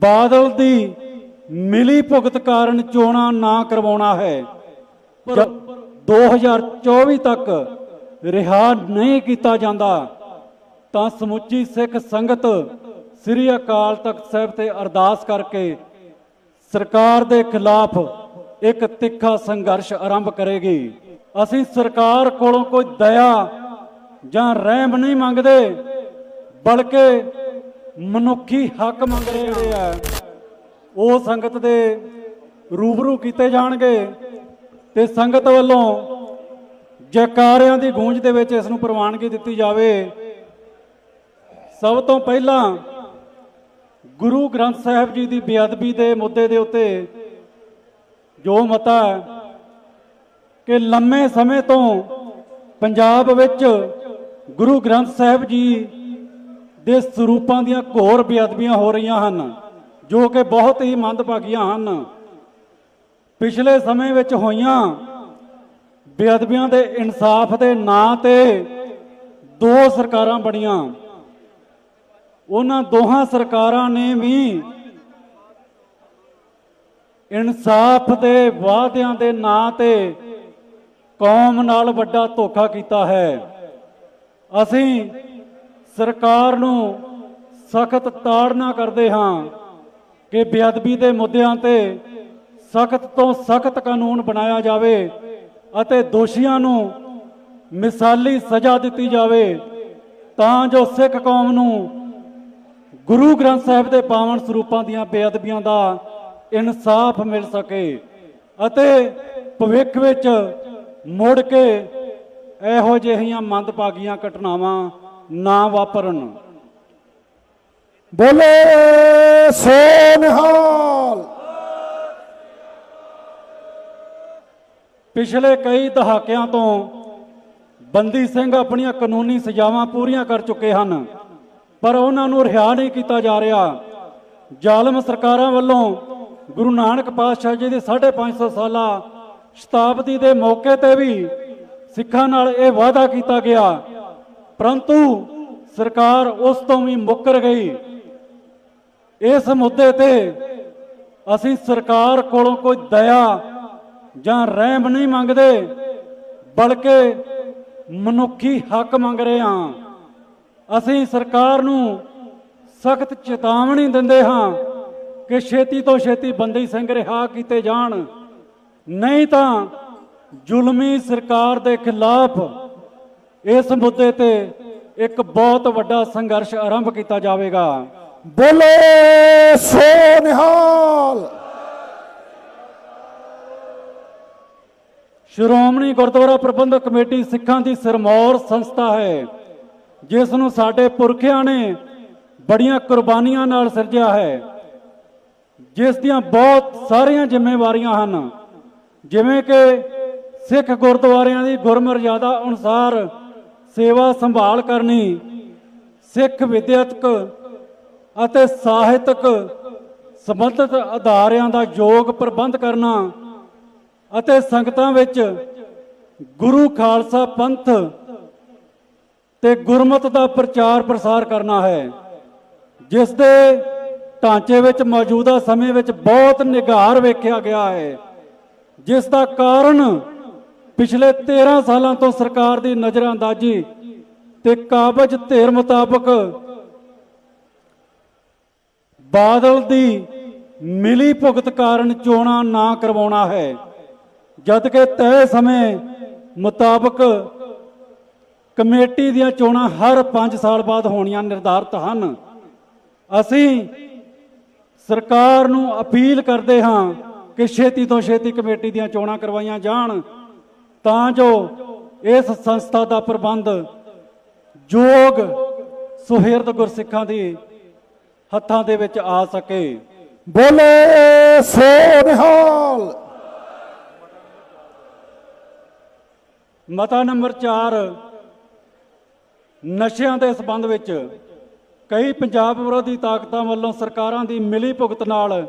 ਬਾਦਲ ਦੀ ਮਿਲੀ ਭੁਗਤ ਕਾਰਨ ਚੋਣਾਂ ਨਾ ਕਰਵਾਉਣਾ ਹੈ। ਪਰ 2024 ਤੱਕ ਰਿਹਾ ਨਹੀਂ ਕੀਤਾ ਜਾਂਦਾ ਤਾਂ ਸਮੁੱਚੀ ਸਿੱਖ ਸੰਗਤ ਸ੍ਰੀ ਅਕਾਲ ਤਖਤ ਸਾਹਿਬ ਤੇ ਅਰਦਾਸ ਕਰਕੇ ਸਰਕਾਰ ਦੇ ਖਿਲਾਫ ਇੱਕ ਤਿੱਖਾ ਸੰਘਰਸ਼ ਆਰੰਭ ਕਰੇਗੀ। ਅਸੀਂ ਸਰਕਾਰ ਕੋਲੋਂ ਕੋਈ ਦਇਆ ਜਾਂ ਰਹਿਮ ਨਹੀਂ ਮੰਗਦੇ ਬਲਕਿ ਮਨੁੱਖੀ ਹੱਕ ਮੰਗ ਰਹੇ ਆ। ਉਹ ਸੰਗਤ ਦੇ ਰੂਬਰੂ ਕੀਤੇ ਜਾਣਗੇ ਤੇ ਸੰਗਤ ਵੱਲੋਂ ਜੈਕਾਰਿਆਂ ਦੀ ਗੂੰਜ ਦੇ ਵਿੱਚ ਇਸ ਨੂੰ ਪ੍ਰਵਾਨਗੀ ਦਿੱਤੀ ਜਾਵੇ। ਸਭ ਤੋਂ ਪਹਿਲਾਂ ਗੁਰੂ ਗ੍ਰੰਥ ਸਾਹਿਬ ਜੀ ਦੀ ਬੇਅਦਬੀ ਦੇ ਮੁੱਦੇ ਦੇ ਉੱਤੇ ਜੋ ਮਤਾ ਹੈ ਕਿ ਲੰਮੇ ਸਮੇਂ ਤੋਂ ਪੰਜਾਬ ਵਿੱਚ ਗੁਰੂ ਗ੍ਰੰਥ ਸਾਹਿਬ ਜੀ ਦੇ ਸਰੂਪਾਂ ਦੀਆਂ ਘੋਰ ਬੇਅਦਬੀਆਂ ਹੋ ਰਹੀਆਂ ਹਨ, ਜੋ ਕਿ ਬਹੁਤ ਹੀ ਮੰਦਭਾਗੀਆਂ ਹਨ। ਪਿਛਲੇ ਸਮੇਂ ਵਿੱਚ ਹੋਈਆਂ ਬੇਅਦਬੀਆਂ ਦੇ ਇਨਸਾਫ ਦੇ ਨਾਂ ਤੇ ਦੋ ਸਰਕਾਰਾਂ ਬਣੀਆਂ। ਉਹਨਾਂ ਦੋਹਾਂ ਸਰਕਾਰਾਂ ਨੇ ਵੀ ਇਨਸਾਫ ਦੇ ਵਾਅਦਿਆਂ ਦੇ ਨਾਂ ਤੇ ਕੌਮ ਨਾਲ ਵੱਡਾ ਧੋਖਾ ਕੀਤਾ ਹੈ। ਅਸੀਂ ਸਰਕਾਰ ਨੂੰ ਸਖਤ ਤਾੜਨਾ ਕਰਦੇ ਹਾਂ ਕਿ ਬੇਅਦਬੀ ਦੇ ਮੁੱਦਿਆਂ ਤੇ ਸਖਤ ਤੋਂ ਸਖਤ ਕਾਨੂੰਨ ਬਣਾਇਆ ਜਾਵੇ ਅਤੇ ਦੋਸ਼ੀਆਂ ਨੂੰ ਮਿਸਾਲੀ ਸਜ਼ਾ ਦਿੱਤੀ ਜਾਵੇ, ਤਾਂ ਜੋ ਸਿੱਖ ਕੌਮ ਨੂੰ ਗੁਰੂ ਗ੍ਰੰਥ ਸਾਹਿਬ ਦੇ ਪਾਵਨ ਸਰੂਪਾਂ ਦੀਆਂ ਬੇਅਦਬੀਆਂ ਦਾ ਇਨਸਾਫ ਮਿਲ ਸਕੇ ਅਤੇ ਭਵਿੱਖ ਵਿੱਚ ਮੁੜ ਕੇ ਇਹੋ ਜਿਹੀਆਂ ਮੰਦਭਾਗੀਆਂ ਘਟਨਾਵਾਂ ਨਾ ਵਾਪਰਨ। ਬੋਲੇ ਸੋ ਨਿਹਾਲ ਪਿਛਲੇ ਕਈ ਦਹਾਕਿਆਂ ਤੋਂ ਬੰਦੀ ਸਿੰਘ ਆਪਣੀਆਂ ਕਾਨੂੰਨੀ ਸਜ਼ਾਵਾਂ ਪੂਰੀਆਂ ਕਰ ਚੁੱਕੇ ਹਨ ਪਰ ਉਹਨਾਂ ਨੂੰ ਰਿਹਾ ਨਹੀਂ ਕੀਤਾ ਜਾ ਰਿਹਾ। ਜ਼ਾਲਮ ਸਰਕਾਰਾਂ ਵੱਲੋਂ ਗੁਰੂ ਨਾਨਕ ਪਾਤਸ਼ਾਹ ਜੀ ਦੀ 550 ਸਾਲਾ ਸ਼ਤਾਬਦੀ ਦੇ ਮੌਕੇ ਤੇ ਵੀ ਸਿੱਖਾਂ ਨਾਲ ਇਹ ਵਾਅਦਾ ਕੀਤਾ ਗਿਆ ਪਰੰਤੂ ਸਰਕਾਰ ਉਸ ਤੋਂ ਵੀ ਮੁੱਕਰ ਗਈ। ਇਸ ਮੁੱਦੇ ਤੇ ਅਸੀਂ ਸਰਕਾਰ ਕੋਲੋਂ ਕੋਈ ਦਇਆ ਜਾਂ ਰਹਿਮ ਨਹੀਂ ਮੰਗਦੇ, ਬਲਕਿ ਮਨੁੱਖੀ ਹੱਕ ਮੰਗ ਰਹੇ ਹਾਂ। ਅਸੀਂ ਸਰਕਾਰ ਨੂੰ ਸਖਤ ਚੇਤਾਵਨੀ ਦਿੰਦੇ ਹਾਂ ਕਿ ਛੇਤੀ ਤੋਂ ਛੇਤੀ ਬੰਦੀ ਸਿੰਘ ਰਿਹਾ ਕੀਤੇ ਜਾਣ। ਨਹੀਂ ਤਾਂ ਜ਼ੁਲਮੀ ਸਰਕਾਰ ਦੇ ਖਿਲਾਫ ਇਸ ਮੁੱਦੇ ਤੇ ਇੱਕ ਬਹੁਤ ਵੱਡਾ ਸੰਘਰਸ਼ ਆਰੰਭ ਕੀਤਾ ਜਾਵੇਗਾ। ਬੋਲੇ ਸੋ ਨਿਹਾਲ। ਸ਼੍ਰੋਮਣੀ ਗੁਰਦੁਆਰਾ ਪ੍ਰਬੰਧਕ ਕਮੇਟੀ ਸਿੱਖਾਂ ਦੀ ਸਿਰਮੌਰ ਸੰਸਥਾ ਹੈ ਜਿਸ ਨੂੰ ਸਾਡੇ ਪੁਰਖਿਆਂ ਨੇ ਬੜੀਆਂ ਕੁਰਬਾਨੀਆਂ ਨਾਲ ਸਿਰਜਿਆ ਹੈ ਜਿਸ ਦੀਆਂ ਬਹੁਤ ਸਾਰੀਆਂ ਜ਼ਿੰਮੇਵਾਰੀਆਂ ਹਨ। ਜਿਵੇਂ ਕਿ ਸਿੱਖ ਗੁਰਦੁਆਰਿਆਂ ਦੀ ਗੁਰਮਰਜ਼ਾਦਾ ਅਨੁਸਾਰ ਸੇਵਾ ਸੰਭਾਲ ਕਰਨੀ, ਸਿੱਖ ਵਿਦਿਅਤਕ ਅਤੇ ਸਾਹਿਤਕ ਸੰਬੰਧਿਤ ਅਦਾਰਿਆਂ ਦਾ ਯੋਗ ਪ੍ਰਬੰਧ ਕਰਨਾ ਅਤੇ ਸੰਗਤਾਂ ਵਿੱਚ ਗੁਰੂ ਖਾਲਸਾ ਪੰਥ ਤੇ ਗੁਰਮਤ ਦਾ ਪ੍ਰਚਾਰ ਪ੍ਰਸਾਰ ਕਰਨਾ ਹੈ, ਜਿਸ ਦੇ ਢਾਂਚੇ ਵਿੱਚ ਮੌਜੂਦਾ ਸਮੇਂ ਵਿੱਚ ਬਹੁਤ ਨਿਗਾਰ ਵੇਖਿਆ ਗਿਆ ਹੈ, ਜਿਸ ਦਾ ਕਾਰਨ ਪਿਛਲੇ 13 ਸਾਲਾਂ ਤੋਂ ਸਰਕਾਰ ਦੀ ਨਜ਼ਰਅੰਦਾਜ਼ੀ ਤੇ ਕਾਬਜ ਧਿਰ ਮੁਤਾਬਕ ਬਾਦਲ ਦੀ ਮਿਲੀ ਭੁਗਤ ਕਾਰਨ ਚੋਣਾਂ ਨਾ ਕਰਵਾਉਣਾ ਹੈ। ਜਦ ਕਿ ਤੈਅ ਸਮੇਂ ਮੁਤਾਬਕ ਕਮੇਟੀ ਦੀਆਂ ਚੋਣਾਂ ਹਰ 5 ਸਾਲ ਬਾਅਦ ਹੋਣੀਆਂ ਨਿਰਧਾਰਤ ਹਨ। ਅਸੀਂ ਸਰਕਾਰ ਨੂੰ ਅਪੀਲ ਕਰਦੇ ਹਾਂ ਕਿ ਛੇਤੀ ਤੋਂ ਛੇਤੀ ਕਮੇਟੀ ਦੀਆਂ ਚੋਣਾਂ ਕਰਵਾਈਆਂ ਜਾਣ। ਤਾਂ ਜੋ ਇਸ ਸੰਸਥਾ ਦਾ ਪ੍ਰਬੰਧ ਯੋਗ ਸੁਹਿਰਦ ਗੁਰਸਿੱਖਾਂ ਦੀ ਹੱਥਾਂ ਦੇ ਵਿੱਚ ਆ ਸਕੇ। ਬੋਲੇ ਸੋ ਨਿਹਾਲ। ਮਤਾ ਨੰਬਰ 4 ਨਸ਼ਿਆਂ ਦੇ ਸਬੰਧ ਵਿੱਚ ਕਈ ਪੰਜਾਬ ਵਿਰੋਧੀ ਤਾਕਤਾਂ ਵੱਲੋਂ ਸਰਕਾਰਾਂ ਦੀ ਮਿਲੀ ਭੁਗਤ ਨਾਲ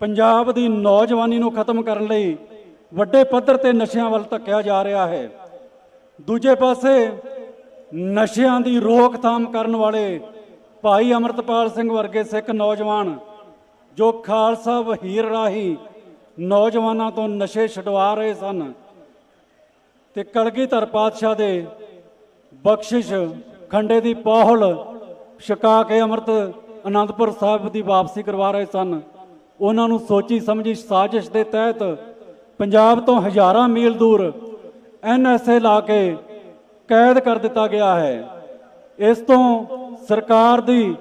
ਪੰਜਾਬ ਦੀ ਨੌਜਵਾਨੀ ਨੂੰ ਖਤਮ ਕਰਨ ਲਈ ਵੱਡੇ ਪੱਧਰ ਤੇ ਨਸ਼ਿਆਂ ਵੱਲ ਧੱਕਿਆ ਜਾ ਰਿਹਾ ਹੈ। ਦੂਜੇ ਪਾਸੇ ਨਸ਼ਿਆਂ ਦੀ ਰੋਕਥਾਮ ਕਰਨ ਵਾਲੇ ਭਾਈ ਅਮਰਤਪਾਲ ਸਿੰਘ ਵਰਗੇ ਸਿੱਖ ਨੌਜਵਾਨ, ਜੋ ਖਾਲਸਾ ਵਹੀਰ ਰਾਹੀ ਨੌਜਵਾਨਾਂ ਤੋਂ ਨਸ਼ੇ ਛਡਵਾ ਰਹੇ ਸਨ ਤੇ ਕਲਗੀਧਰ ਪਾਤਸ਼ਾਹ ਦੇ ਬਖਸ਼ਿਸ਼ ਖੰਡੇ ਦੀ ਪੌਹਲ ਛਕਾ ਕੇ ਅੰਮ੍ਰਿਤ ਅਨੰਦਪੁਰ ਸਾਹਿਬ ਦੀ ਵਾਪਸੀ ਕਰਵਾ ਰਹੇ ਸਨ। ਉਹਨਾਂ ਨੂੰ ਸੋਚੀ ਸਮਝੀ ਸਾਜ਼ਿਸ਼ ਦੇ ਤਹਿਤ ਪੰਜਾਬ ਤੋਂ ਹਜ਼ਾਰਾਂ ਮੀਲ ਦੂਰ ਐਨਐਸਏ ਲਾ ਕੇ ਕੈਦ ਕਰ ਦਿੱਤਾ ਗਿਆ ਹੈ। ਇਸ ਤੋਂ ਸਰਕਾਰ ਦੀ,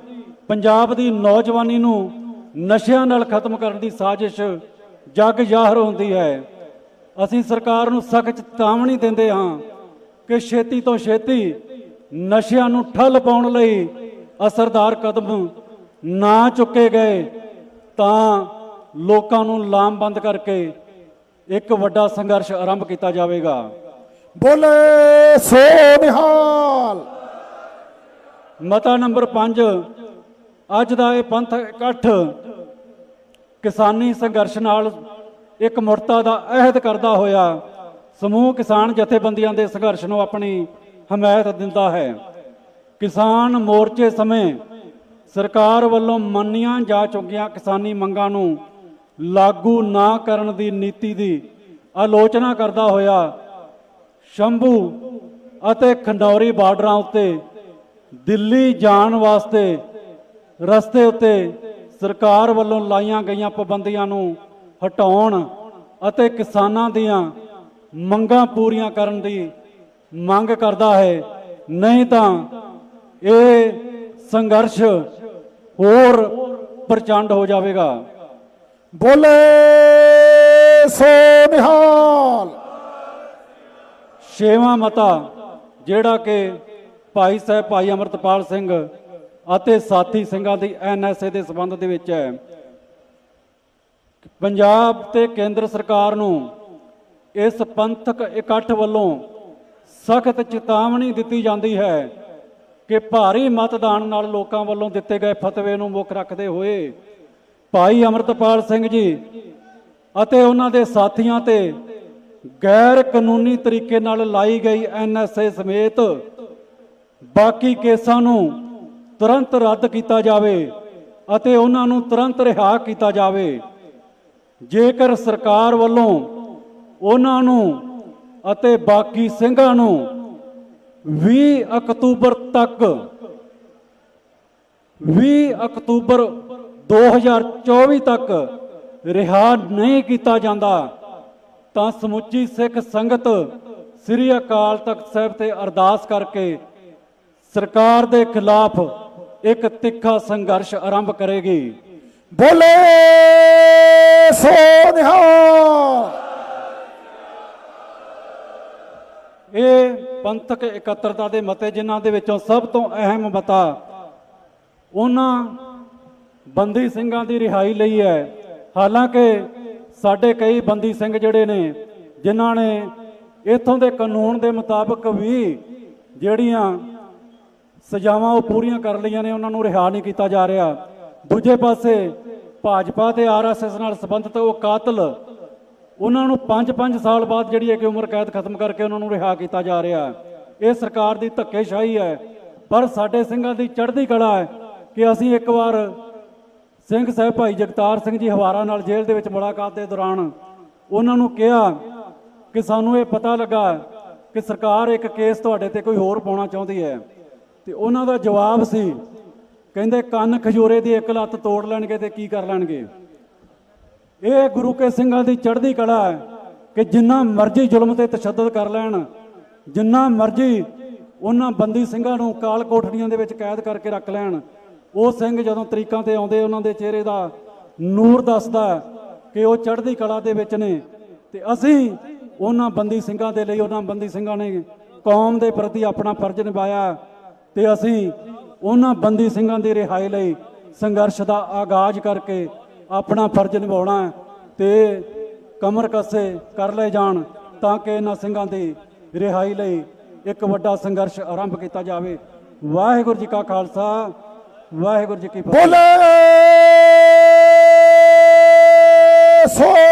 ਪੰਜਾਬ ਦੀ ਨੌਜਵਾਨੀ ਨੂੰ ਨਸ਼ਿਆਂ ਨਾਲ ਖਤਮ ਕਰਨ ਦੀ ਸਾਜ਼ਿਸ਼ ਜਗ ਜ਼ਾਹਰ ਹੁੰਦੀ ਹੈ। ਅਸੀਂ ਸਰਕਾਰ ਨੂੰ ਸਖਤ ਚੇਤਾਵਨੀ ਦਿੰਦੇ ਹਾਂ ਕਿ ਛੇਤੀ ਤੋਂ ਛੇਤੀ ਨਸ਼ਿਆਂ ਨੂੰ ਠੱਲ ਪਾਉਣ ਲਈ ਅਸਰਦਾਰ ਕਦਮ ਨਾ ਚੁੱਕੇ ਗਏ ਤਾਂ ਲੋਕਾਂ ਨੂੰ ਲਾਮਬੰਦ ਕਰਕੇ ਇੱਕ ਵੱਡਾ ਸੰਘਰਸ਼ ਆਰੰਭ ਕੀਤਾ ਜਾਵੇਗਾ। ਬੋਲੇ ਸੋ ਨਿਹਾਲ। ਮਤਾ ਨੰਬਰ 5 ਅੱਜ ਦਾ ਇਹ ਪੰਥ ਇਕੱਠ ਕਿਸਾਨੀ ਸੰਘਰਸ਼ ਨਾਲ ਇੱਕ ਮੁਰਤਾ ਦਾ ਅਹਿਦ ਕਰਦਾ ਹੋਇਆ ਸਮੂਹ ਕਿਸਾਨ ਜਥੇਬੰਦੀਆਂ ਦੇ ਸੰਘਰਸ਼ ਨੂੰ ਆਪਣੀ ਹਮਾਇਤ ਦਿੰਦਾ ਹੈ। ਕਿਸਾਨ ਮੋਰਚੇ ਸਮੇਂ ਸਰਕਾਰ ਵੱਲੋਂ ਮੰਨੀਆਂ ਜਾ ਚੁੱਕੀਆਂ ਕਿਸਾਨੀ ਮੰਗਾਂ ਨੂੰ ਲਾਗੂ ਨਾ ਕਰਨ ਦੀ ਨੀਤੀ ਦੀ ਆਲੋਚਨਾ ਕਰਦਾ ਹੋਇਆ ਸ਼ੰਭੂ ਅਤੇ ਖੰਡੌਰੀ ਬਾਰਡਰਾਂ ਉੱਤੇ ਦਿੱਲੀ ਜਾਣ ਵਾਸਤੇ ਰਸਤੇ ਉੱਤੇ ਸਰਕਾਰ ਵੱਲੋਂ ਲਾਈਆਂ ਗਈਆਂ ਪਾਬੰਦੀਆਂ ਨੂੰ ਹਟਾਉਣ ਅਤੇ ਕਿਸਾਨਾਂ ਦੀਆਂ ਮੰਗਾਂ ਪੂਰੀਆਂ ਕਰਨ ਦੀ ਮੰਗ ਕਰਦਾ ਹੈ। ਨਹੀਂ ਤਾਂ ਇਹ ਸੰਘਰਸ਼ ਹੋਰ ਪ੍ਰਚੰਡ ਹੋ ਜਾਵੇਗਾ। ਬੋਲੇ ਸੋ ਨਿਹਾਲ। ਛੇਵਾਂ ਮਤਾ, ਜਿਹੜਾ ਕਿ ਭਾਈ ਸਾਹਿਬ ਭਾਈ ਅਮਰਤਪਾਲ ਸਿੰਘ ਅਤੇ ਸਾਥੀ ਸਿੰਘਾਂ ਦੀ ਐਨਐਸਏ ਦੇ ਸਬੰਧ ਦੇ ਵਿੱਚ ਹੈ। ਪੰਜਾਬ ਤੇ ਕੇਂਦਰ ਸਰਕਾਰ ਨੂੰ ਇਸ ਪੰਥਕ ਇਕੱਠ ਵੱਲੋਂ ਸਖਤ ਚੇਤਾਵਨੀ ਦਿੱਤੀ ਜਾਂਦੀ ਹੈ ਕਿ ਭਾਰੀ ਮਤਦਾਨ ਨਾਲ ਲੋਕਾਂ ਵੱਲੋਂ ਦਿੱਤੇ ਗਏ ਫਤਵੇ ਨੂੰ ਮੁੱਖ ਰੱਖਦੇ ਹੋਏ ਭਾਈ ਅਮਰਤਪਾਲ ਸਿੰਘ ਜੀ ਅਤੇ ਉਹਨਾਂ ਦੇ ਸਾਥੀਆਂ ਤੇ ਗੈਰ ਕਾਨੂੰਨੀ ਤਰੀਕੇ ਨਾਲ ਲਾਈ ਗਈ ਐਨਐਸਏ ਸਮੇਤ ਬਾਕੀ ਕੇਸਾਂ ਨੂੰ ਤੁਰੰਤ ਰੱਦ ਕੀਤਾ ਜਾਵੇ ਅਤੇ ਉਹਨਾਂ ਨੂੰ ਤੁਰੰਤ ਰਿਹਾ ਕੀਤਾ ਜਾਵੇ। ਜੇਕਰ ਸਰਕਾਰ ਵੱਲੋਂ ਉਹਨਾਂ ਨੂੰ ਅਤੇ ਬਾਕੀ ਸਿੰਘਾਂ ਨੂੰ 20 ਅਕਤੂਬਰ ਤੱਕ 20 ਅਕਤੂਬਰ 2024 ਤੱਕ ਰਿਹਾ ਨਹੀਂ ਕੀਤਾ ਜਾਂਦਾ, ਤਾਂ ਸਮੁੱਚੀ ਸਿੱਖ ਸੰਗਤ ਸ੍ਰੀ ਅਕਾਲ ਤਖਤ ਸਾਹਿਬ ਤੇ ਅਰਦਾਸ ਕਰਕੇ ਸਰਕਾਰ ਦੇ ਖਿਲਾਫ ਇੱਕ ਤਿੱਖਾ ਸੰਘਰਸ਼ ਆਰੰਭ ਕਰੇਗੀ। ਬੋਲੇ ਸੋ ਨਿਹਾਲ! ਇਹ ਪੰਥਕ ਇਕੱਤਰਤਾ ਦੇ ਮਤੇ ਜਿਨ੍ਹਾਂ ਦੇ ਵਿੱਚੋਂ ਸਭ ਤੋਂ ਅਹਿਮ ਮਤਾ ਉਹਨਾਂ ਬੰਦੀ ਸਿੰਘਾਂ ਦੀ ਰਿਹਾਈ ਲਈ ਹੈ। ਹਾਲਾਂਕਿ ਸਾਡੇ ਕਈ ਬੰਦੀ ਸਿੰਘ ਜਿਹੜੇ ਨੇ, ਜਿਨ੍ਹਾਂ ਨੇ ਇਥੋਂ ਦੇ ਕਾਨੂੰਨ ਦੇ ਮੁਤਾਬਕ ਵੀ ਜਿਹੜੀਆਂ ਸਜ਼ਾਵਾਂ ਉਹ ਪੂਰੀਆਂ ਕਰ ਲਈਆਂ ਨੇ, ਉਹਨਾਂ ਨੂੰ ਰਿਹਾ ਨਹੀਂ ਕੀਤਾ ਜਾ ਰਿਹਾ। ਦੂਜੇ ਪਾਸੇ ਭਾਜਪਾ ਤੇ ਆਰਐਸਐਸ ਨਾਲ ਸੰਬੰਧਿਤ ਉਹ ਕਾਤਲ, ਉਹਨਾਂ ਨੂੰ 5-5 ਸਾਲ ਬਾਅਦ ਜਿਹੜੀ ਹੈ ਕਿ ਉਮਰ ਕੈਦ ਖਤਮ ਕਰਕੇ ਉਹਨਾਂ ਨੂੰ ਰਿਹਾ ਕੀਤਾ ਜਾ ਰਿਹਾ। ਇਹ ਸਰਕਾਰ ਦੀ ਧੱਕੇਸ਼ਾਹੀ ਹੈ, ਪਰ ਸਾਡੇ ਸਿੰਘਾਂ ਦੀ ਚੜ੍ਹਦੀ ਕਲਾ ਹੈ ਕਿ ਅਸੀਂ ਇੱਕ ਵਾਰ ਸਿੰਘ ਸਾਹਿਬ ਭਾਈ ਜਗਤਾਰ ਸਿੰਘ ਜੀ ਹਵਾਰਾ ਨਾਲ ਜੇਲ੍ਹ ਦੇ ਵਿੱਚ ਮੁਲਾਕਾਤ ਦੇ ਦੌਰਾਨ ਉਹਨਾਂ ਨੂੰ ਕਿਹਾ ਕਿ ਸਾਨੂੰ ਇਹ ਪਤਾ ਲੱਗਾ ਕਿ ਸਰਕਾਰ ਇੱਕ ਕੇਸ ਤੁਹਾਡੇ ਤੇ ਕੋਈ ਹੋਰ ਪਾਉਣਾ ਚਾਹੁੰਦੀ ਹੈ। ਤੇ ਉਹਨਾਂ ਦਾ ਜਵਾਬ ਸੀ, ਕਹਿੰਦੇ ਕੰਨ ਖਜੂਰੇ ਦੀ ਇੱਕ ਲੱਤ ਤੋੜ ਲੈਣਗੇ ਤੇ ਕੀ ਕਰ ਲੈਣਗੇ। ਇਹ ਗੁਰੂ ਕੇ ਸਿੰਘਾਂ ਦੀ ਚੜ੍ਹਦੀ ਕਲਾ ਹੈ ਕਿ ਜਿੰਨਾ ਮਰਜ਼ੀ ਜ਼ੁਲਮ ਤੇ ਤਸ਼ੱਦਦ ਕਰ ਲੈਣ, ਜਿੰਨਾ ਮਰਜ਼ੀ ਉਹਨਾਂ ਬੰਦੀ ਸਿੰਘਾਂ ਨੂੰ ਕਾਲ ਕੋਠੜੀਆਂ ਦੇ ਵਿੱਚ ਕੈਦ ਕਰਕੇ ਰੱਖ ਲੈਣ ਉਹ ਸਿੰਘ ਜਦੋਂ ਤਰੀਕਾਂ ਤੇ ਆਉਂਦੇ, ਉਹਨਾਂ ਦੇ ਚਿਹਰੇ ਦਾ ਨੂਰ ਦੱਸਦਾ ਕਿ ਉਹ ਚੜ੍ਹਦੀ ਕਲਾ ਦੇ ਵਿੱਚ ਨੇ। ਤੇ ਅਸੀਂ ਉਹਨਾਂ ਬੰਦੀ ਸਿੰਘਾਂ ਦੇ ਲਈ, ਉਹਨਾਂ ਬੰਦੀ ਸਿੰਘਾਂ ਨੇ ਕੌਮ ਦੇ ਪ੍ਰਤੀ ਆਪਣਾ ਫਰਜ਼ ਨਿਭਾਇਆ ਤੇ ਅਸੀਂ ਉਹਨਾਂ ਬੰਦੀ ਸਿੰਘਾਂ ਦੀ ਰਿਹਾਈ ਲਈ ਸੰਘਰਸ਼ ਦਾ ਆਗਾਜ਼ ਕਰਕੇ ਆਪਣਾ ਫਰਜ਼ ਨਿਭਾਉਣਾ ਹੈ ਤੇ ਕਮਰ ਕੱਸੇ ਕਰ ਲਏ ਜਾਣ ਤਾਂ ਕਿ ਇਹਨਾਂ ਸਿੰਘਾਂ ਦੀ ਰਿਹਾਈ ਲਈ ਇੱਕ ਵੱਡਾ ਸੰਘਰਸ਼ ਆਰੰਭ ਕੀਤਾ ਜਾਵੇ। ਵਾਹਿਗੁਰੂ ਜੀ ਕਾ ਖਾਲਸਾ ਵਾਹਿਗੁਰੂ ਜੀ ਕੀ ਫਤਿਹ। ਬੋਲੇ ਸੋ